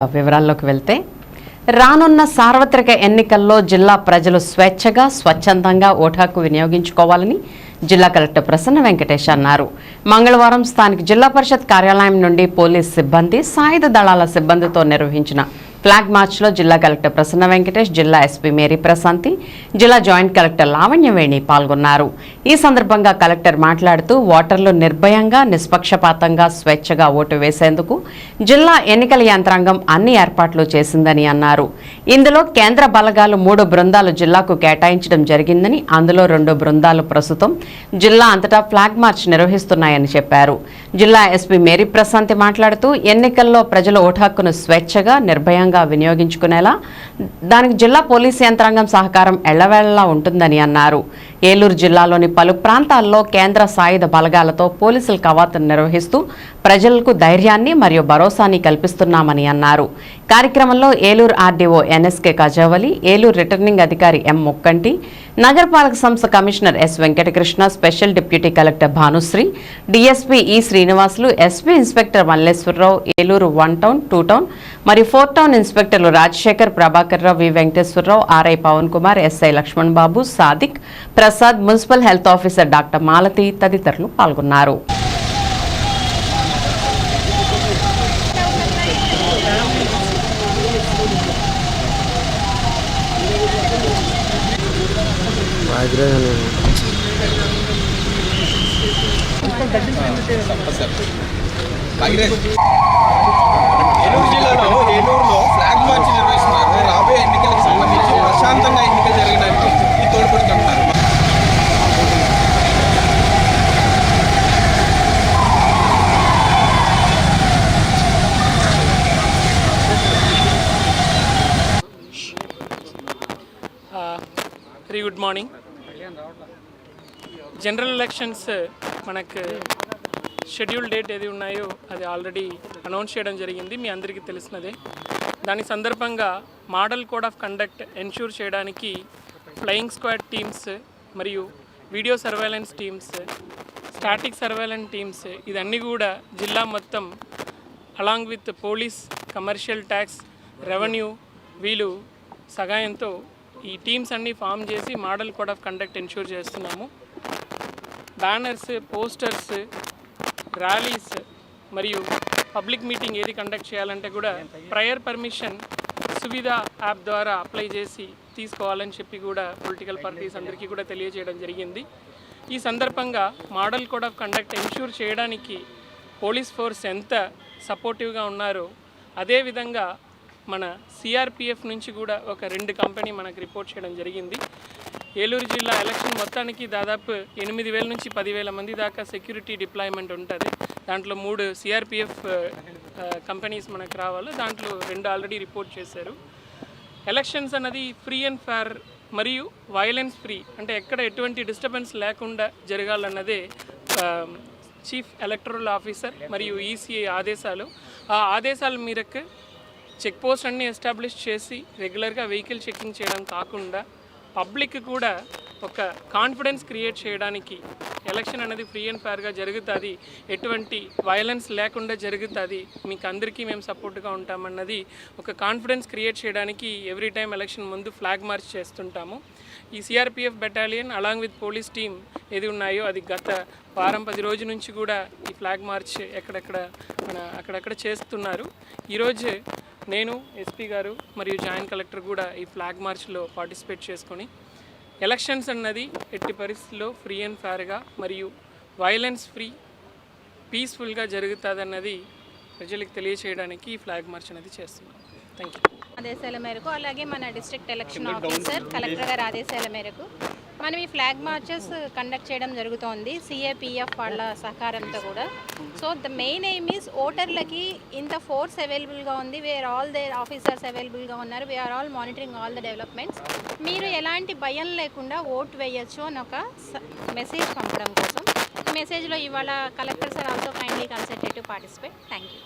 వివరాల్లోకి వెళ్తే రానున్న సార్వత్రిక ఎన్నికల్లో జిల్లా ప్రజలు స్వేచ్ఛగా స్వచ్ఛందంగా ఓటు హక్కు వినియోగించుకోవాలని జిల్లా కలెక్టర్ ప్రసన్న వెంకటేష్ అన్నారు. మంగళవారం స్థానిక జిల్లా పరిషత్ కార్యాలయం నుండి పోలీస్ సిబ్బంది సాయుధ దళాల సిబ్బందితో నిర్వహించిన ఫ్లాగ్ మార్చ్లో జిల్లా కలెక్టర్ ప్రసన్న వెంకటేష్ జిల్లా ఎస్పీ మేరీ ప్రశాంతి జిల్లా జాయింట్ కలెక్టర్ లావణ్యవేణి పాల్గొన్నారు. ఈ సందర్భంగా కలెక్టర్ మాట్లాడుతూ ఓటర్లు నిర్భయంగా నిష్పక్షపాతంగా స్వేచ్ఛగా ఓటు వేసేందుకు జిల్లా ఎన్నికల యంత్రాంగం అన్ని ఏర్పాట్లు చేసిందని అన్నారు. ఇందులో కేంద్ర బలగాలు మూడు బృందాలు జిల్లాకు కేటాయించడం జరిగిందని అందులో రెండు బృందాలు ప్రస్తుతం జిల్లా అంతటా ఫ్లాగ్ మార్చ్ నిర్వహిస్తున్నాయని చెప్పారు. జిల్లా ఎస్పీ మేరీ ప్రశాంతి మాట్లాడుతూ ఎన్నికల్లో ప్రజల ఓటు హక్కును స్వేచ్ఛగా నిర్భయంగా వినియోగించుకునేలా దానికి జిల్లా పోలీస్ యంత్రాంగం సహకారం ఎళ్ళవేళ్ళా ఉంటుందని అన్నారు. ఏలూరు జిల్లాలోని పలు ప్రాంతాల్లో కేంద్ర సాయుధ బలగాలతో పోలీసులు కవాతును నిర్వహిస్తూ ప్రజలకు ధైర్యాన్ని మరియు భరోసాని కల్పిస్తున్నామని అన్నారు. కార్యక్రమంలో Eluru RDO NSK Kajavali Eluru returning అధికారి ఎం ముక్కంటి నగరపాలక సంస్థ commissioner S Venkatakrishna special deputy collector Bhanushri DSP E Srinivasulu SP inspector Malleswararao Eluru one town two town మరియు four town ఇన్స్పెక్టర్లు Rajasekhar Prabhakar Rao V Venkateswararao RI Pawan Kumar SI Lakshman Babu Sadiq Prasad municipal health officer doctor Malathi తదితరులు పాల్గొన్నారు. ఏలూరు జిల్లాలో ఏలూరులో flag march very good morning. General elections మనకు schedule date ఏది ఉన్నాయో అది already announce చేయడం జరిగింది మీ అందరికీ తెలిసినదే. దాని సందర్భంగా model code of conduct ensure చేయడానికి ఫ్లయింగ్ స్క్వాడ్ టీమ్స్ మరియు video surveillance teams static surveillance teams ఇదన్నీ కూడా జిల్లా మొత్తం along with police commercial tax revenue వీళ్ళు సహాయంతో ఈ టీమ్స్ అన్నీ ఫామ్ చేసి model code of conduct ensure చేస్తున్నాము. బ్యానర్స్ పోస్టర్స్ ర్యాలీస్ మరియు పబ్లిక్ మీటింగ్ ఏది కండక్ట్ చేయాలంటే కూడా ప్రయర్ పర్మిషన్ సువిధ యాప్ ద్వారా అప్లై చేసి తీసుకోవాలని చెప్పి కూడా పొలిటికల్ పార్టీస్ అందరికీ కూడా తెలియజేయడం జరిగింది. ఈ సందర్భంగా model code of conduct ensure చేయడానికి పోలీస్ ఫోర్స్ ఎంత సపోర్టివ్గా ఉన్నారో అదేవిధంగా మన సిఆర్పిఎఫ్ నుంచి కూడా ఒక రెండు కంపెనీ మనకు రిపోర్ట్ చేయడం జరిగింది. ఏలూరు జిల్లా ఎలక్షన్ మొత్తానికి దాదాపు ఎనిమిది వేల నుంచి పదివేల మంది దాకా సెక్యూరిటీ డిప్లాయ్మెంట్ ఉంటుంది. దాంట్లో మూడు సిఆర్పిఎఫ్ కంపెనీస్ మనకు రావాలి. దాంట్లో రెండు ఆల్రెడీ రిపోర్ట్ చేశారు. ఎలక్షన్స్ అన్నది ఫ్రీ అండ్ ఫేర్ మరియు వైలెన్స్ ఫ్రీ అంటే ఎక్కడ ఎటువంటి డిస్టర్బెన్స్ లేకుండా జరగాలన్నదే చీఫ్ ఎలక్టరల్ ఆఫీసర్ మరియు ఈసీఐ ఆదేశాలు. ఆ ఆదేశాల మేరకు చెక్ పోస్ట్ అన్ని ఎస్టాబ్లిష్ చేసి రెగ్యులర్గా వెహికల్ చెకింగ్ చేయడం కాకుండా పబ్లిక్ కూడా ఒక కాన్ఫిడెన్స్ క్రియేట్ చేయడానికి ఎలక్షన్ అనేది ఫ్రీ అండ్ ఫేర్గా జరుగుతుంది. ఎటువంటి వైలెన్స్ లేకుండా జరుగుతుంది. మీకు అందరికీ మేము సపోర్ట్గా ఉంటామన్నది ఒక కాన్ఫిడెన్స్ క్రియేట్ చేయడానికి ఎవ్రీ టైం ఎలక్షన్ ముందు ఫ్లాగ్ మార్చ్ చేస్తుంటాము. ఈ CRPF battalion along with police team ఏది ఉన్నాయో అది గత వారం పది రోజు నుంచి కూడా ఈ ఫ్లాగ్ మార్చ్ ఎక్కడెక్కడ మన అక్కడక్కడ చేస్తున్నారు. ఈరోజు నేను ఎస్పీ గారు మరియు జాయింట్ కలెక్టర్ కూడా ఈ ఫ్లాగ్ మార్చ్లో పార్టిసిపేట్ చేసుకొని ఎలక్షన్స్ అన్నది ఎట్టి పరిస్థితుల్లో ఫ్రీ అండ్ ఫేర్గా మరియు వైలెన్స్ ఫ్రీ పీస్ఫుల్గా జరుగుతుందన్నది ప్రజలకు తెలియచేయడానికి ఈ ఫ్లాగ్ మార్చ్ అనేది చేస్తున్నాం. థ్యాంక్ యూ ఆదేశాల మేరకు అలాగే మన డిస్ట్రిక్ట్ ఎలక్షన్ ఆఫీసర్ కలెక్టర్ గారి ఆదేశాల మేరకు మనం ఈ ఫ్లాగ్ మార్చెస్ కండక్ట్ చేయడం జరుగుతోంది సిఏపిఎఫ్ వాళ్ళ సహకారంతో కూడా. So the main aim is ఓటర్లకి ఇంత ఫోర్స్ అవైలబుల్గా ఉంది వేర్ ఆల్ దే ఆఫీసర్స్ అవైలబుల్గా ఉన్నారు we're all monitoring all the developments మీరు ఎలాంటి భయం లేకుండా ఓట్ వేయచ్చు అని ఒక మెసేజ్ పంపడం కోసం. మెసేజ్లో ఇవాళ collector sir also kindly consultative participate thank you